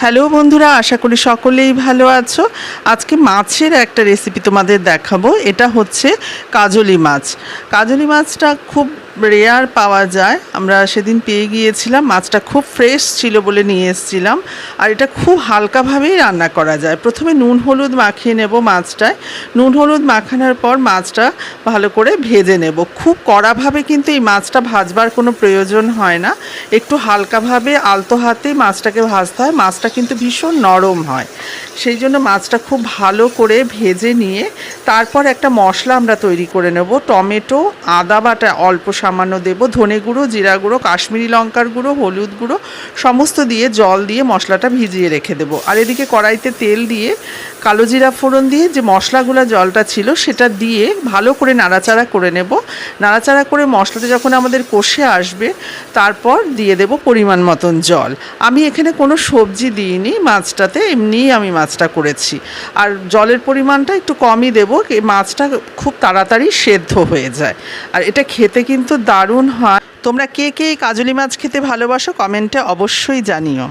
Hello বন্ধুরা, আশা করি সকলেই ভালো আছো। আজকে মাছের একটা রেসিপি তোমাদের দেখাবো। এটা হচ্ছে কাজলি মাছ। কাজলি মাছটা খুব রেয়ার পাওয়া যায়। আমরা সেদিন পেয়ে গিয়েছিলাম, মাছটা খুব ফ্রেশ ছিল বলে নিয়ে এসেছিলাম। আর এটা খুব হালকাভাবেই রান্না করা যায়। প্রথমে নুন হলুদ মাখিয়ে নেব মাছটায়। নুন হলুদ মাখানোর পর মাছটা ভালো করে ভেজে নেব। খুব কড়াভাবে কিন্তু এই মাছটা ভাজবার কোনো প্রয়োজন হয় না। একটু হালকাভাবে আলতো হাতে মাছটাকে ভাজতে হয়। মাছটা কিন্তু ভীষণ নরম হয়। সেই জন্য মাছটা খুব ভালো করে ভেজে নিয়ে তারপর একটা মশলা আমরা তৈরি করে নেব। টমেটো, আদা বাটা অল্প সামান্য দেব, ধনে গুঁড়ো, জিরা গুঁড়ো, কাশ্মীরি লঙ্কার গুঁড়ো, হলুদ গুঁড়ো, সমস্ত দিয়ে জল দিয়ে মশলাটা ভিজিয়ে রেখে দেবো। আর এদিকে কড়াইতে তেল দিয়ে কালো জিরা ফোড়ন দিয়ে যে মশলাগুলো জলটা ছিল সেটা দিয়ে ভালো করে নাড়াচাড়া করে নেব। নাড়াচাড়া করে মশলাটা যখন আমাদের কষে আসবে, তারপর দিয়ে দেব পরিমাণ মতন জল। আমি এখানে কোনো সবজি দিইনি, মাছটাতে এমনিই আমি মাছটা করেছি। আর জলের পরিমাণটা একটু কমই দেবো মাছটা খুব তাড়াতাড়ি সেদ্ধ হয়ে যায়। আর এটা খেতে কিন্তু দারুণ হয়। তোমরা কে কে কাজলি মাছ খেতে ভালোবাসো কমেন্টে অবশ্যই জানিও।